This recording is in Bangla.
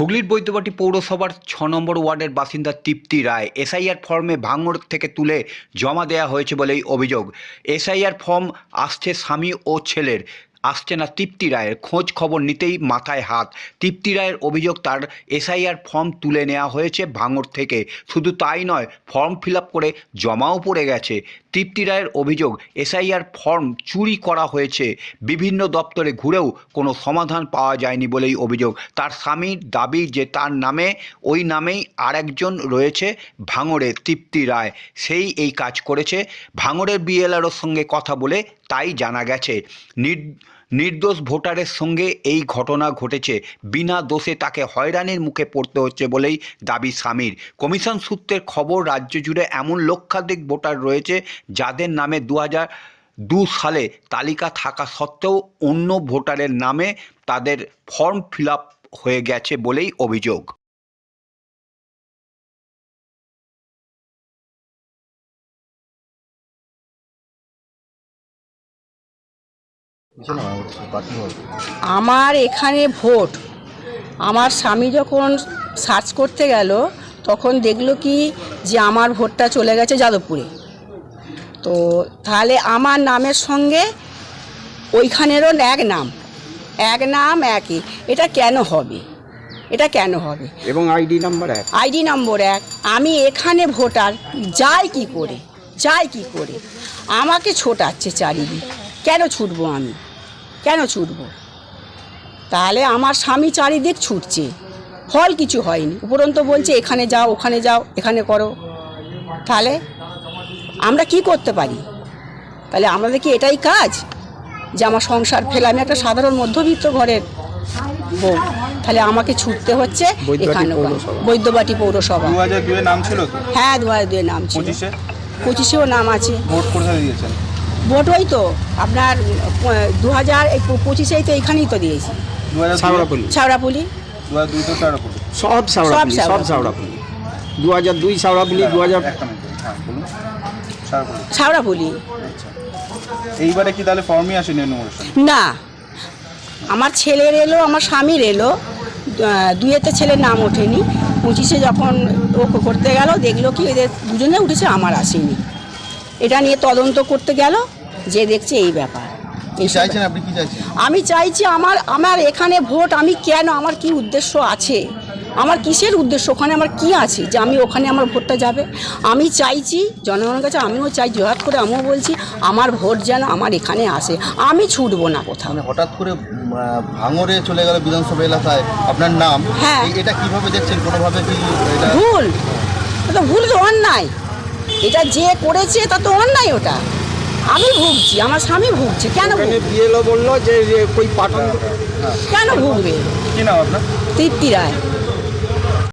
হুগলির বৈদ্যবাটি পৌরসভার ছ নম্বর ওয়ার্ডের বাসিন্দা তৃপ্তি রায় এসআইআর ফর্মে ভাঙড় থেকে তুলে জমা দেয়া হয়েছে বলেই অভিযোগ। এসআইআর ফর্ম আসছে স্বামী ও ছেলের। আসছে না তৃপ্তি রায়ের খোঁজ খবর নিতেই মাথায় হাত। তৃপ্তি রায়ের অভিযোগ তার এসআইআর ফর্ম তুলে নেওয়া হয়েছে ভাঙর থেকে। শুধু তাই নয়, ফর্ম ফিল করে জমাও পড়ে গেছে। তৃপ্তি রায়ের অভিযোগ, এসআইআর ফর্ম চুরি করা হয়েছে। বিভিন্ন দপ্তরে ঘুরেও কোনো সমাধান পাওয়া যায়নি বলেই অভিযোগ। তার স্বামীর দাবি যে তার নামে, ওই নামেই আরেকজন রয়েছে ভাঙড়ে তৃপ্তি রায়। সেই এই কাজ করেছে। ভাঙড়ের বিএলআরওর সঙ্গে কথা বলে তাই জানা গেছে, নির, নির্দোষ ভোটারের সঙ্গে এই ঘটনা ঘটেছে। বিনা দোষে তাকে হয়রানির মুখে পড়তে হচ্ছে বলেই দাবি স্বামীর। কমিশন সূত্রের খবর, রাজ্য জুড়ে এমন লক্ষাধিক ভোটার রয়েছে যাদের নামে দু দু সালে তালিকা থাকা সত্ত্বেও অন্য ভোটারের নামে তাদের ফর্ম ফিল হয়ে গেছে বলেই অভিযোগ। আমার এখানে ভোট। আমার স্বামী যখন সার্চ করতে গেল তখন দেখল কি যে আমার ভোটটা চলে গেছে যাদবপুরে। তো তাহলে আমার নামের সঙ্গে ওইখানেরও এক নাম এক নাম একই। এটা কেন হবে? এটা কেন হবে? এবং আইডি নাম্বার এক। আইডি নম্বর এক। আমি এখানে ভোটার যাই কি করে যাই কি করে। আমাকে ছোটাচ্ছে চারিদিক। কেন ছুটবো আমি? কেন ছুটবো? তাহলে আমার স্বামী চারিদিক ছুটছে। ফল কিছু হয়নি। উপরন্ত বলছে এখানে যাও ওখানে যাও এখানে করো। তাহলে আমরা কি করতে পারি? তাহলে আমাদের কি এটাই কাজ? যে আমার সংসার ফেলে আমি একটা সাধারণ মধ্যবিত্ত ঘরের বউ। তাহলে আমাকে ছুটতে হচ্ছে এখানে বৈদ্যবাটি পৌরসভা। দুয়ে নাম ছিল হ্যাঁ দু হাজার দুয়ের নাম ছিল। পঁচিশেও নাম আছে। ভোট কোথায় দিয়েছেন? ভোট ওই তো আপনার দু হাজার পঁচিশেই তো এখানেই তো দিয়েছি। দু হাজার সাউরাপল্লী ছাওড়াপুলি সব সাউরাপল্লী সব সব দু হাজার দুই সাউরাপল্লী দু হাজার হ্যাঁ আচ্ছা। এইবারে কি তাহলে ফর্মই আসেনি না। আমার ছেলের এলো আমার স্বামীর এলো। আহ, দুইয়েতে ছেলের নাম ওঠেনি। পঁচিশে যখন ও করতে গেল দেখল কি এদের দুজনে উঠেছে আমার আসেনি। এটা নিয়ে তদন্ত করতে গেল যে দেখছে এই ব্যাপার। আমি চাইছি আমার আমার এখানে ভোট আমি কেন আমার কি উদ্দেশ্য আছে? আমার কিসের উদ্দেশ্য? ওখানে আমার কি আছে? যে আমি ওখানে আমার ভোটটা যাবে? আমি চাইছি জনগণের কাছে আমিও চাই জোহাত করে আমিও বলছি আমার ভোট যেন আমার এখানে আসে। আমি ছুটবো না কোথাও। মানে হঠাৎ করে ভাঙরে চলে গেল বিধানসভা এলাকায়। আপনার নাম? হ্যাঁ। এটা কীভাবে দেখছেন? কোনোভাবে কি ভুল। এটা ভুল তো অন্যায়। এটা যে করেছে তা তো অন্যায় ওটা। আমি ভুগছি আমার স্বামী ভুগছে কেন? বিএলও বলল যে ওই কই পাঠান কেন ভুগবে? কি নাম আপনার? তৃপ্তি রায়।